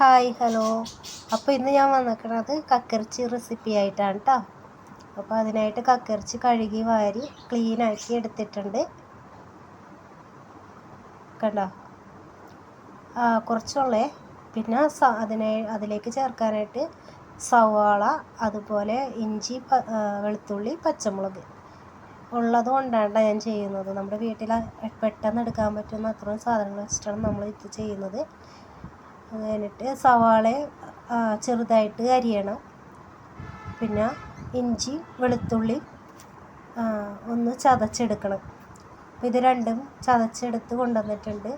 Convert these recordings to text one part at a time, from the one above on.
Hi hello. അപ്പോൾ ഇന്ന് ഞാൻ വന്നിരിക്കുന്നത് കക്കിറച്ചി റെസിപ്പി ആയിട്ടാണ് കേട്ടോ അപ്പോൾ അതിനായിട്ട് കക്കിറച്ചി കഴുകി വാരി ക്ലീൻ ആക്കി എടുത്തിട്ടുണ്ട്. കണ്ടോ? ആ കുറച്ചുള്ളേ. പിന്നെ അതിനെ അതിലേക്ക് ചേർക്കാനായിട്ട് സവാള അതുപോലെ ഇഞ്ചി വെളുത്തുള്ളി പച്ചമുളക് ഉള്ളത് കൊണ്ടാണ് ഞാൻ ചെയ്യുന്നത്. നമ്മുടെ വീട്ടിൽ പെട്ടെന്ന് എടുക്കാൻ പറ്റുന്ന അത്രയും സാധനങ്ങൾ വെച്ചിട്ടാണ് നമ്മൾ ഇത് ചെയ്യുന്നത്. അത് കഴിഞ്ഞിട്ട് സവാള ചെറുതായിട്ട് അരിയണം. പിന്നെ ഇഞ്ചി വെളുത്തുള്ളി ഒന്ന് ചതച്ചെടുക്കണം. അപ്പോൾ ഇത് രണ്ടും ചതച്ചെടുത്ത് കൊണ്ടുവന്നിട്ടുണ്ട്.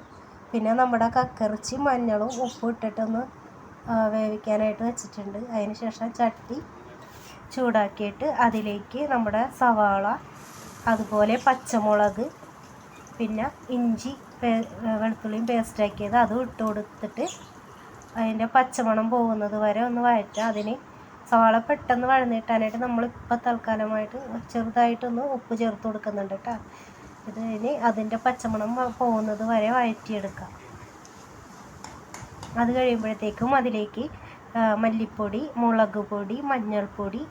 പിന്നെ നമ്മുടെ കക്കിറച്ചി മഞ്ഞളും ഉപ്പും ഇട്ടിട്ടൊന്ന് വേവിക്കാനായിട്ട് വെച്ചിട്ടുണ്ട്. അതിന് ശേഷം ചട്ടി ചൂടാക്കിയിട്ട് അതിലേക്ക് നമ്മുടെ സവാള അതുപോലെ പച്ചമുളക് പിന്നെ ഇഞ്ചി വെളുത്തുള്ളിയും പേസ്റ്റാക്കിയത് അതും ഇട്ട് കൊടുത്തിട്ട് അതിന്റെ പച്ചമണം പോകുന്നത് വരെ ഒന്ന് വഴറ്റുക. അതിന് സവാള പെട്ടെന്ന് വഴന്നിട്ടാനായിട്ട് നമ്മളിപ്പോൾ തൽക്കാലമായിട്ട് ചെറുതായിട്ടൊന്ന് ഉപ്പ് ചേർത്ത് കൊടുക്കുന്നുണ്ട് കേട്ടോ. ഇത് ഇനി അതിന്റെ പച്ചമണം പോകുന്നത് വരെ വഴറ്റിയെടുക്കാം അത് കഴിയുമ്പോഴത്തേക്കും അതിലേക്ക് മല്ലിപ്പൊടി മുളക് പൊടി മഞ്ഞൾപ്പൊടി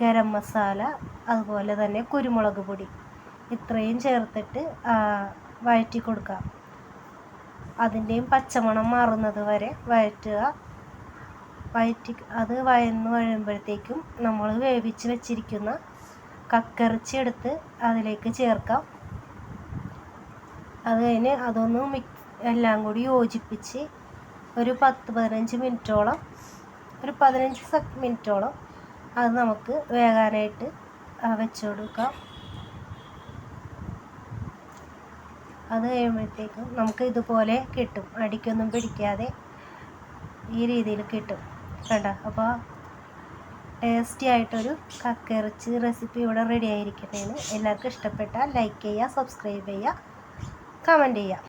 ഗരം മസാല അതുപോലെ തന്നെ കുരുമുളക് പൊടി ഇത്രയും ചേർത്തിട്ട് വഴറ്റി കൊടുക്കാം അതിന്റെയും പച്ചമണം മാറുന്നത് വരെ വഴറ്റുക. വഴറ്റി അത് വഴന്ന് കഴിയുമ്പോഴത്തേക്കും നമ്മൾ വേവിച്ച് വെച്ചിരിക്കുന്ന കക്കിറച്ചി എടുത്ത് അതിലേക്ക് ചേർക്കാം. അത് കഴിഞ്ഞ് അതൊന്ന് മിക്സ് എല്ലാം കൂടി യോജിപ്പിച്ച് ഒരു പത്ത് പതിനഞ്ച് മിനിറ്റോളം ഒരു പതിനഞ്ച് മിനിറ്റോളം അത് നമുക്ക് വേകാനായിട്ട് വെച്ചു കൊടുക്കാം. അത് കഴിയുമ്പോഴത്തേക്കും നമുക്ക് ഇതുപോലെ കിട്ടും. അടിക്കൊന്നും പിടിക്കാതെ ഈ രീതിയിൽ കിട്ടും. കണ്ടോ? അപ്പോൾ ടേസ്റ്റി ആയിട്ടൊരു കക്കിറച്ചി റെസിപ്പി ഇവിടെ റെഡി ആയിരിക്കട്ടേന്ന് എല്ലാവർക്കും ഇഷ്ടപ്പെട്ടാൽ ലൈക്ക് ചെയ്യുക സബ്സ്ക്രൈബ് ചെയ്യുക കമന്റ് ചെയ്യുക.